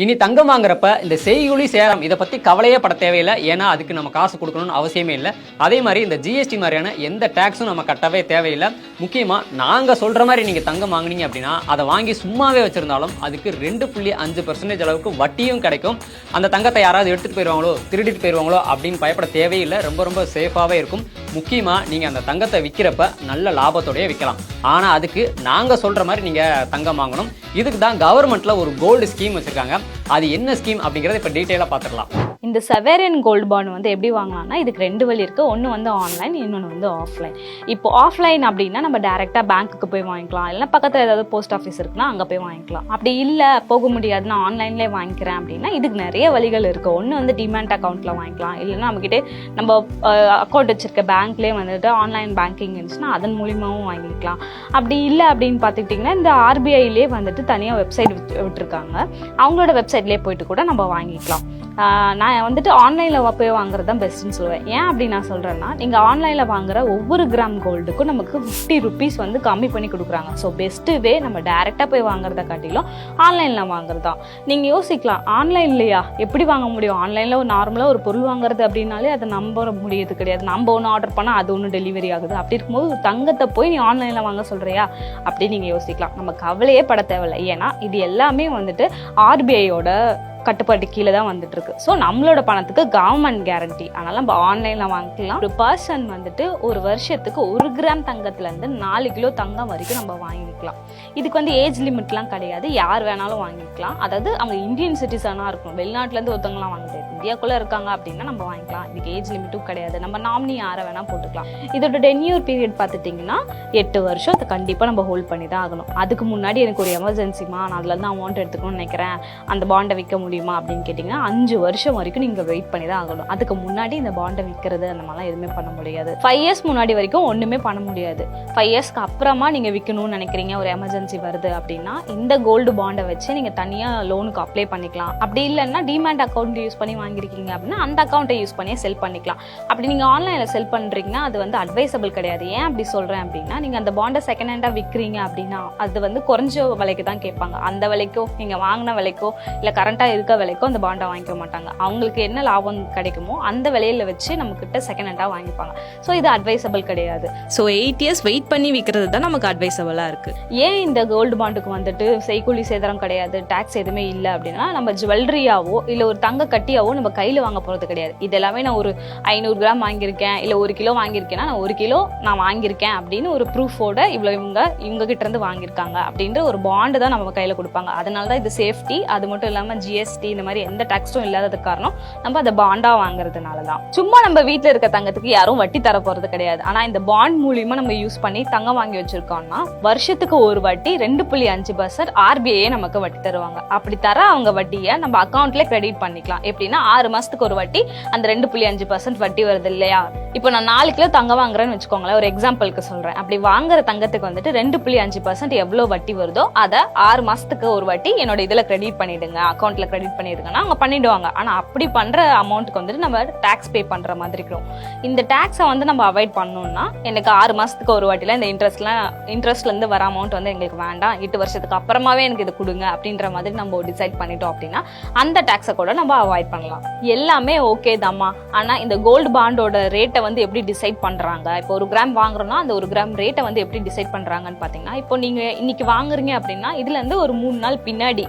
இனி தங்கம் வாங்குறப்ப இந்த செய்குழி சேரம் இதை பற்றி கவலையே பட தேவையில்லை. ஏன்னா அதுக்கு நம்ம காசு கொடுக்கணும்னு அவசியமே இல்லை. அதே மாதிரி இந்த ஜிஎஸ்டி மாதிரியான எந்த டேக்ஸும் நம்ம கட்டவே தேவையில்லை. முக்கியமாக நாங்கள் சொல்கிற மாதிரி நீங்கள் தங்கம் வாங்குனீங்க அப்படின்னா அதை வாங்கி சும்மாவே வச்சுருந்தாலும் அதுக்கு ரெண்டு புள்ளி அஞ்சு பர்சன்டேஜ் அளவுக்கு வட்டியும் கிடைக்கும். அந்த தங்கத்தை யாராவது எடுத்துகிட்டு போயிடுவாங்களோ திருடிட்டு போயிடுவாங்களோ அப்படின்னு பயப்பட தேவையில்லை. ரொம்ப ரொம்ப சேஃபாகவே இருக்கும். முக்கியமாக நீங்கள் அந்த தங்கத்தை விற்கிறப்ப நல்ல லாபத்தோடய விற்கலாம் ஆனால் அதுக்கு நாங்கள் சொல்கிற மாதிரி நீங்கள் தங்கம் வாங்கணும். இதுக்கு தான் கவர்மெண்ட்டில் ஒரு கோல்டு ஸ்கீம் வச்சுருக்காங்க. அது என்ன ஸ்கீம் அப்படிங்கிறத இப்போ டீட்டெயிலாக பார்த்துடலாம். இந்த செவேரியன் கோல்டு பாண்ட் வந்து எப்படி வாங்கலாம்னா இதுக்கு ரெண்டு வழி இருக்குது ஒன்று வந்து ஆன்லைன் இன்னொன்று வந்து ஆஃப்லைன் இப்போ ஆஃப்லைன் அப்படின்னா நம்ம டேரெக்டாக பேங்க்குக்கு போய் வாங்கிக்கலாம். இல்லைனா பக்கத்தில் ஏதாவது போஸ்ட் ஆஃபீஸ் இருக்குன்னா அங்கே போய் வாங்கிக்கலாம். அப்படி இல்லை போக முடியாது. நான் ஆன்லைன்லேயே வாங்கிக்கிறேன் அப்படின்னா இதுக்கு நிறைய வழிகள் இருக்குது ஒன்று வந்து டிமேண்ட் அக்கௌண்ட்டில் வாங்கிக்கலாம். இல்லைன்னா நம்மக்கிட்டே நம்ம அக்கௌண்ட் வச்சுருக்க பேங்க்லேயே வந்துட்டு ஆன்லைன் பேங்கிங் இருந்துச்சுன்னா அதன் மூலியமாகவும் வாங்கிக்கலாம். அப்படி இல்லை அப்படின்னு பார்த்துக்கிட்டிங்கன்னா இந்த ஆர்பிஐலே வந்துட்டு தனியாக வெப்சைட் விட்டுருக்காங்க. அவங்களோட வெப்சைட்லேயே போயிட்டு கூட நம்ம வாங்கிக்கலாம். நான் வந்துட்டு ஆன்லைனில் போய் வாங்குறது தான் பெஸ்ட்டுன்னு சொல்லுவேன். ஏன் அப்படி நான் சொல்கிறேன்னா நீங்கள் ஆன்லைனில் வாங்குற ஒவ்வொரு கிராம் கோல்டுக்கும் நமக்கு ஃபிஃப்டி ருபீஸ் வந்து கம்மி பண்ணி கொடுக்குறாங்க. ஸோ பெஸ்ட்டு வே நம்ம டேரெக்டாக போய் வாங்குறத காட்டிலும் ஆன்லைனில் வாங்குறது தான் நீங்கள் யோசிக்கலாம் ஆன்லைன் இல்லையா எப்படி வாங்க முடியும்? ஆன்லைனில் ஒரு நார்மலாக ஒரு பொருள் வாங்குறது அப்படின்னாலே அதை நம்ப முடியது கிடையாது. நம்ம ஒன்று ஆர்டர் பண்ணால் அது ஒன்று டெலிவரி ஆகுது. அப்படி இருக்கும்போது தங்கத்தை போய் நீ ஆன்லைனில் வாங்க சொல்கிறியா அப்படி நீங்கள் யோசிக்கலாம். நம்ம கவலையே பட தேவையில்லை. ஏன்னா இது எல்லாமே வந்துட்டு ஆர்பிஐயோட கட்டுப்பாட்டு கீழே தான் வந்துட்டு இருக்கு ஸோ நம்மளோட பணத்துக்கு கவர்மெண்ட் கேரண்டி அதனால நம்ம ஆன்லைனில் வாங்கிக்கலாம். ஒரு பர்சன் வந்துட்டு ஒரு வருஷத்துக்கு ஒரு கிராம் தங்கத்துலேருந்து நாலு கிலோ தங்கம் வரைக்கும் நம்ம வாங்கிக்கலாம். இதுக்கு வந்து ஏஜ் லிமிட்லாம் கிடையாது. யார் வேணாலும் வாங்கிக்கலாம். அதாவது அவங்க இந்தியன் சிட்டிசனாக இருக்கணும். வெளிநாட்டிலேருந்து ஒருத்தவங்களாம் வாங்க இந்தியாக்குள்ளே இருக்காங்க அப்படின்னா நம்ம வாங்கிக்கலாம். இதுக்கு ஏஜ் லிமிட்டும் கிடையாது. நம்ம நாமினி யாரை வேணால் போட்டுக்கலாம். இதோட டென்யூர் பீரியட் பார்த்துட்டிங்கன்னா எட்டு வருஷம். அதை கண்டிப்பாக நம்ம ஹோல்ட் பண்ணி தான் ஆகணும். அதுக்கு முன்னாடி எனக்கு ஒரு எமர்ஜென்சிமா நான் அதுலேருந்து அமௌண்ட் எடுத்துக்கணும்னு நினைக்கிறேன். அந்த பாண்டை விற்க முடியும் அப்படின்னு கேட்டிங்கன்னா அஞ்சு வருஷம் வரைக்கும் நீங்கள் வெயிட் பண்ணி தான் ஆகணும். அதுக்கு முன்னாடி இந்த பாண்டை விற்கிறது அந்த மாதிரிலாம் எதுவுமே பண்ண முடியாது. ஃபைவ் இயர்ஸ் முன்னாடி வரைக்கும் ஒன்றுமே பண்ண முடியாது. ஃபைவ் இயர்ஸ்க்கு அப்புறமா நீங்கள் விற்கணும்னு நினைக்கிறீங்க ஒரு எமர்ஜென்சி வருது அப்படின்னா இந்த கோல்டு பாண்டை வச்சு நீங்கள் தனியாக லோனுக்கு அப்ளை பண்ணிக்கலாம். அப்படி இல்லைன்னா டிமேண்ட் அக்கௌண்ட் யூஸ் பண்ணி வாங்கியிருக்கீங்க அப்படின்னா அந்த அக்கௌண்ட்டை யூஸ் பண்ணி செல் பண்ணிக்கலாம். அப்படி நீங்கள் ஆன்லைனில் செல் பண்ணுறீங்கன்னா அது வந்து அட்வைசபிள் கிடையாது. ஏன் அப்படி சொல்கிறேன் அப்படின்னா நீங்கள் அந்த பாண்டை செகண்ட் ஹேண்டாக விற்கிறீங்க அப்படின்னா அது வந்து குறைஞ்ச விலைக்கு தான் கேட்பாங்க. அந்த விலைக்கோ நீங்கள் வாங்கின விலைக்கோ இல்லை கரண்ட்டாக இருக்க விலைக்கோ அந்த பாண்டை வாங்கிக்க மாட்டாங்க. அவங்களுக்கு என்ன லாபம் கிடைக்குமோ அந்த விலையில வச்சு நம்மக்கிட்ட செகண்ட் ஹேண்டாக வாங்கிப்பாங்க. ஸோ இது அட்வைசபிள் கிடையாது. ஸோ எயிட் இயர்ஸ் வெயிட் பண்ணி விற்கிறது தான் நமக்கு அட்வைசபிளாக இருக்குது ஏன் இந்த கோல்டு பாண்டுக்கு வந்துட்டு செய்கூலி சேதாரம் கிடையாது டாக்ஸ் எதுவுமே இல்லை அப்படின்னா நம்ம ஜுவல்லரியாவோ இல்லை ஒரு தங்க கட்டியாவோ நம்ம கையில் வாங்க போகிறது கிடையாது. இது எல்லாமே நான் ஒரு ஐநூறு கிராம் வாங்கியிருக்கேன் இல்லை ஒரு கிலோ வாங்கியிருக்கேன்னா நான் ஒரு கிலோ நான் வாங்கியிருக்கேன் அப்படின்னு ஒரு ப்ரூஃபோட இவ்வளோ இவங்க இவங்க கிட்ட இருந்து வாங்கியிருக்காங்க அப்படின்ற ஒரு பாண்டு தான் நம்ம கையில் கொடுப்பாங்க. அதனால தான் இது சேஃப்டி அது மட்டும் இல்லாமல் ஜிஎஸ்டி இந்த மாதிரி எந்த டாக்ஸும் இல்லாததுக்கு காரணம் நம்ம அதை பாண்டாக வாங்குறதுனால தான் சும்மா நம்ம வீட்டில் இருக்க தங்கத்துக்கு யாரும் வட்டி தர போகிறது கிடையாது. ஆனால் இந்த பாண்ட் மூலியமா நம்ம யூஸ் பண்ணி தங்கம் வாங்கி வச்சிருக்கோம்னா வருஷத்துக்கு ஒரு வட்டி ரெண்டு புள்ளி அஞ்சு பர்சன்ட் ஆர்பிஐ நமக்கு வட்டி தருவாங்க. அப்படி தர அவங்க வட்டியை நம்ம அக்கௌண்ட்ல கிரெடிட் பண்ணிக்கலாம். எப்படின்னா ஆறு மாசத்துக்கு ஒரு வட்டி அந்த ரெண்டு புள்ளி அஞ்சு பர்சன்ட் வட்டி வருது இல்லையா? இப்போ நான் நாலு கிலோ தங்கம் வாங்குறேன்னு வச்சுக்கோங்களேன் ஒரு எக்ஸாம்பிளுக்கு சொல்றேன். அப்படி வாங்குற தங்கத்துக்கு வந்துட்டு ரெண்டு புள்ளி அஞ்சு பர்சன்ட் எவ்வளோ வட்டி வருதோ அதை ஆறு மாசத்துக்கு ஒரு வட்டி என்னோட இதுல கிரெடிட் பண்ணிடுங்க. அக்கௌண்ட்ல கிரெடிட் பண்ணிடுங்கன்னா அவங்க பண்ணிடுவாங்க. ஆனால் அப்படி பண்ணுற அமௌண்ட்டுக்கு வந்துட்டு நம்ம டேக்ஸ் பே பண்ணுற மாதிரி இருக்கும் இந்த டேக்ஸை வந்து நம்ம அவாய்ட் பண்ணணும்னா எனக்கு ஆறு மாதத்துக்கு ஒரு வாட்டியில் இந்த இன்ட்ரெஸ்ட்லாம் இன்ட்ரெஸ்ட்லேருந்து வர அமௌண்ட் வந்து எங்களுக்கு வேண்டாம். எட்டு வருஷத்துக்கு அப்புறமாவே எனக்கு இது கொடுங்க அப்படின்ற மாதிரி நம்ம டிசைட் பண்ணிட்டோம் அப்படின்னா அந்த டேக்ஸை கூட நம்ம அவாய்ட் பண்ணலாம். எல்லாமே ஓகே தாம்மா. ஆனால் இந்த கோல்டு பாண்டோட ரேட்டை வந்து எப்படி டிசைட் பண்ணுறாங்க இப்போ ஒரு கிராம் வாங்குறோம்னா அந்த ஒரு கிராம் ரேட்டை வந்து எப்படி டிசைட் பண்ணுறாங்கன்னு பார்த்தீங்கன்னா இப்போ நீங்கள் இன்னைக்கு வாங்குறீங்க அப்படின்னா இதுலேருந்து ஒரு மூணு நாள் பின்னாடி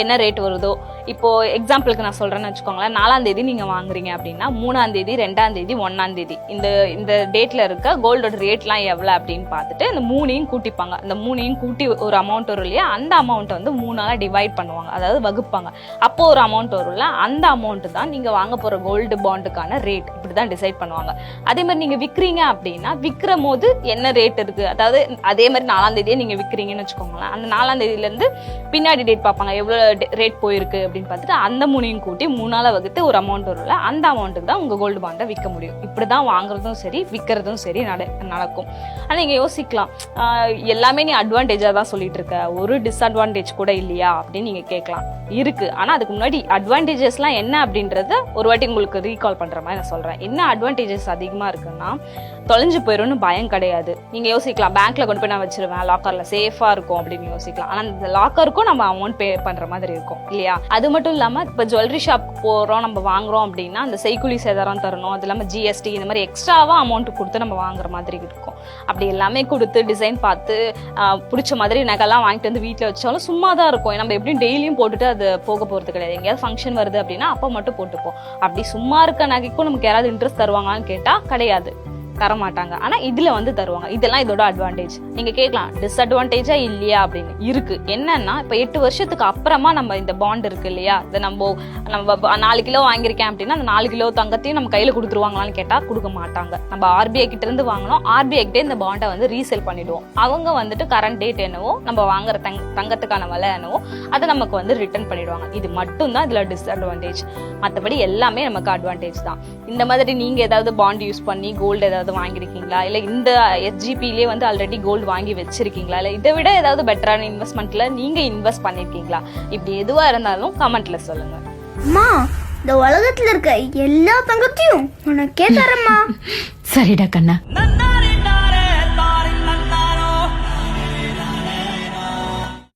என்ன ரேட் வருதோ இப்போ எக்ஸாம்பிளுக்கு நான் சொல்றேன்னு வச்சுக்கோங்களேன் நாலாம் தேதி நீங்க வாங்குறீங்க அப்படின்னா மூணாம் தேதி ரெண்டாம் தேதி ஒன்னாம் தேதி. இந்த இந்த டேட்ல இருக்க கோல்டோட ரேட்லாம் எவ்வளவு அப்படின்னு பார்த்துட்டு இந்த மூணையும் கூட்டிப்பாங்க. அந்த மூணையும் கூட்டி ஒரு அமௌண்ட் வரும் இல்லையா அந்த அமௌண்ட்டை வந்து மூணால டிவைட் பண்ணுவாங்க அதாவது வகுப்பாங்க. அப்போ ஒரு அமௌண்ட் வரும்ல அந்த அமௌண்ட் தான் நீங்க வாங்க போற கோல்டு பாண்டுக்கான ரேட் இப்படி தான் டிசைட் பண்ணுவாங்க. அதே மாதிரி நீங்க விற்கிறீங்க அப்படின்னா விற்கிற போது என்ன ரேட் இருக்கு? அதாவது அதே மாதிரி நாலாம் தேதியே நீங்க விற்கிறீங்கன்னு வச்சுக்கோங்களேன் அந்த நாலாம் தேதியில இருந்து பின்னாடி டேட் பார்ப்பாங்க எவ்வளவு ரேட் போயிருக்கு அப்படின்னு. பார்த்துட்டு அந்த மூணையும் கூட்டி மூணால வகுத்து ஒரு அமௌண்ட் வரும்ல அந்த அமௌண்ட்டுக்கு தான் உங்க கோல்டு பாண்டை விற்க முடியும். இப்படிதான் வாங்குறதும் சரி விற்கிறதும் சரி நட நடக்கும். ஆனா நீங்க யோசிக்கலாம். ஆஹ் எல்லாமே நீ அட்வான்டேஜா தான் சொல்லிட்டு இருக்க. ஒரு டிஸ்அட்வான்டேஜ் கூட இல்லையா அப்படின்னு நீங்க கேட்கலாம். இருக்கு. ஆனா அதுக்கு முன்னாடி அட்வான்டேஜஸ்லாம் என்ன அப்படின்றத ஒரு வாட்டி உங்களுக்கு ரீகால் பண்ற மாதிரி நான் சொல்றேன். என்ன அட்வான்டேஜஸ் அதிகமா இருக்குன்னா தொலைஞ்சு போயிடும்னு பயம் கிடையாது. நீங்கள் யோசிக்கலாம். பேங்க்ல கொண்டு போய் நான் வச்சிருவேன். லாக்கரில் சேஃபாக இருக்கும் அப்படின்னு யோசிக்கலாம். ஆனால் இந்த லாக்கருக்கும் நம்ம அமௌண்ட் பே பண்ணுற மாதிரி இருக்கும். இல்லையா? அது அது மட்டும் இல்லாமல் இப்போ ஜுவல்லரி ஷாப் போகிறோம் நம்ம வாங்குறோம் அப்படின்னா அந்த செய்குலி சேதாரம் தரணும். அது இல்லாமல் ஜிஎஸ்டி இந்த மாதிரி எக்ஸ்ட்ராவாக அமௌண்ட் கொடுத்து நம்ம வாங்குற மாதிரி இருக்கும். அப்படி எல்லாமே கொடுத்து டிசைன் பார்த்து பிடிச்ச மாதிரி நகைலாம் வாங்கிட்டு வந்து வீட்டில் வச்சாலும் சும்மா தான் இருக்கும் நம்ம எப்படியும் டெய்லியும் போட்டுட்டு அது போக போகிறது கிடையாது. எங்கேயாவது ஃபங்க்ஷன் வருது அப்படின்னா அப்போ மட்டும் போட்டுப்போம். அப்படி சும்மா இருக்க நகைக்கும் நமக்கு யாராவது இன்ட்ரெஸ்ட் தருவாங்களான்னு கேட்டால் கிடையாது. தர மாட்டாங்க ஆனா இதுல வந்து தருவாங்க. இதெல்லாம் இதோட அட்வான்டேஜ் நீங்க கேட்கலாம் டிஸ்அட்வான்டேஜா இல்லையா அப்படின்னு. இருக்கு. என்னன்னா இப்ப எட்டு வருஷத்துக்கு அப்புறமா நம்ம இந்த பாண்ட் இருக்கு இல்லையா? இதை நம்ம நம்ம நாலு கிலோ வாங்கியிருக்கேன் அப்படின்னா அந்த நாலு கிலோ தங்கத்தையும் நம்ம கையில கொடுத்துருவாங்களான்னு கேட்டா கொடுக்க மாட்டாங்க. நம்ம ஆர்பிஐ கிட்ட இருந்து வாங்கினோம். ஆர்பிஐ கிட்டே இந்த பாண்டை வந்து ரீசேல் பண்ணிடுவோம். அவங்க வந்துட்டு கரண்ட் டேட் என்னவோ நம்ம வாங்குற தங்க தங்கத்துக்கான விலை என்னவோ அதை நமக்கு வந்து ரிட்டர்ன் பண்ணிடுவாங்க. இது மட்டும் தான் இதுல டிஸ்அட்வான்டேஜ் மற்றபடி எல்லாமே நமக்கு அட்வான்டேஜ் தான். இந்த மாதிரி நீங்க ஏதாவது பாண்ட் யூஸ் பண்ணி கோல்டு ஏதாவது வாங்கியிருக்கீங்களா? இல்ல இந்த எஸ்ஜிபிலே வந்து ஆல்ரெடி கோல்டு வாங்கி வச்சிருக்கீங்களா? இல்ல இதை விட ஏதாவது பெட்டரான இன்வெஸ்ட்மெண்ட்ல நீங்க இன்வெஸ்ட் பண்ணிருக்கீங்களா? இப்படி எதுவா இருந்தாலும் கமெண்ட்ல சொல்லுங்க. அம்மா இந்த உலகத்துல இருக்க எல்லா தங்கத்தையும் உனக்கே தரேம்மா. சரிடா கண்ணா.